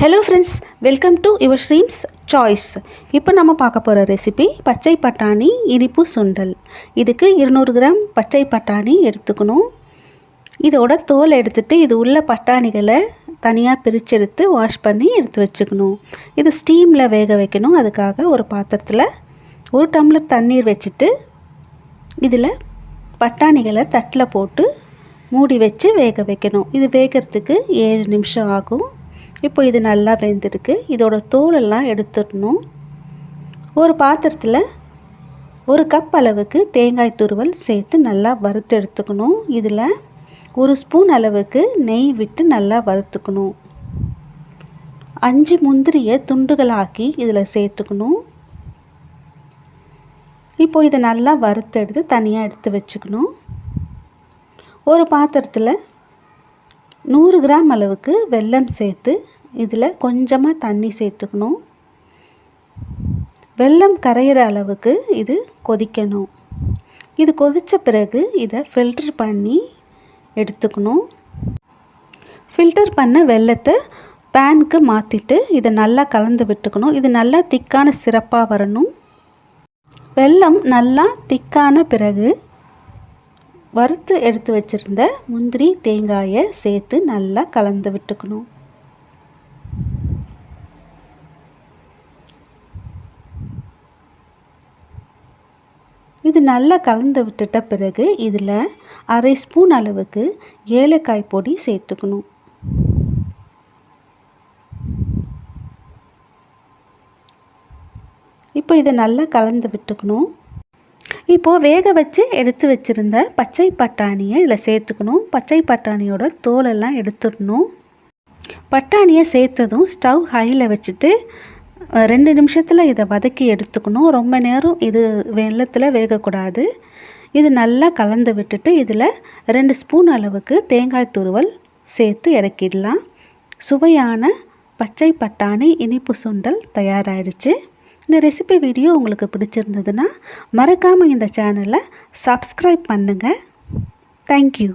Hello friends welcome to your streams choice இப்போ நம்ம பார்க்க போகிற ரெசிபி பச்சை பட்டாணி இனிப்பு சுண்டல். இதுக்கு இருநூறு கிராம் பச்சை பட்டாணி எடுத்துக்கணும். இதோட தோல் எடுத்துகிட்டு இது உள்ள பட்டாணிகளை தனியாக பிரித்து எடுத்து வாஷ் பண்ணி எடுத்து வச்சுக்கணும். இது ஸ்டீமில் வேக வைக்கணும். அதுக்காக ஒரு பாத்திரத்தில் ஒரு டம்ளர் தண்ணீர் வச்சுட்டு இதில் பட்டாணிகளை தட்டில் போட்டு மூடி வச்சு வேக வைக்கணும். இது வேகிறதுக்கு ஏழு நிமிஷம் ஆகும். இப்போ இது நல்லா வெந்திருக்கு. இதோட தோலெல்லாம் எடுத்துடணும். ஒரு பாத்திரத்தில் ஒரு கப் அளவுக்கு தேங்காய் துருவல் சேர்த்து நல்லா வறுத்து எடுத்துக்கணும். இதில் ஒரு ஸ்பூன் அளவுக்கு நெய் விட்டு நல்லா வறுத்துக்கணும். அஞ்சு முந்திரியை துண்டுகளாக்கி இதில் சேர்த்துக்கணும். இப்போ இதை நல்லா வறுத்து எடுத்து தனியாக எடுத்து வச்சுக்கணும். ஒரு பாத்திரத்தில் நூறு கிராம் அளவுக்கு வெல்லம் சேர்த்து இதில் கொஞ்சமாக தண்ணி சேர்த்துக்கணும். வெல்லம் கரையிற அளவுக்கு இது கொதிக்கணும். இது கொதித்த பிறகு இதை ஃபில்டர் பண்ணி எடுத்துக்கணும். ஃபில்டர் பண்ண வெள்ளத்தை பேனுக்கு மாற்றிட்டு இதை நல்லா கலந்து விட்டுக்கணும். இது நல்லா திக்கான சிறப்பாக வரணும். வெல்லம் நல்லா திக்கான பிறகு வறுத்து எடுத்து வச்சுருந்த முந்திரி தேங்காயை சேர்த்து நல்லா கலந்து விட்டுக்கணும். இது நல்லா கலந்து விட்டுட்ட பிறகு இதில் அரை ஸ்பூன் அளவுக்கு ஏலக்காய் பொடி சேர்த்துக்கணும். இப்போ இதை நல்லா கலந்து விட்டுக்கணும். இப்போது வேக வச்சு எடுத்து வச்சுருந்த பச்சை பட்டாணியை இதில் சேர்த்துக்கணும். பச்சை பட்டாணியோட தோலெல்லாம் எடுத்துடணும். பட்டாணியை சேர்த்ததும் ஸ்டவ் ஹையில் வச்சுட்டு ரெண்டு நிமிஷத்தில் இதை வதக்கி எடுத்துக்கணும். ரொம்ப நேரம் இது வெள்ளத்தில் வேகக்கூடாது. இது நல்லா கலந்து விட்டுட்டு இதில் ரெண்டு ஸ்பூன் அளவுக்கு தேங்காய் துருவல் சேர்த்து இறக்கிடலாம். சுவையான பச்சை பட்டாணி இனிப்பு சுண்டல் தயாராகிடுச்சு இந்த ரெசிபி வீடியோ உங்களுக்கு பிடிச்சிருந்ததுன்னா மறக்காமல் இந்த சேனலை சப்ஸ்கிரைப் பண்ணுங்கள் தேங்க்யூ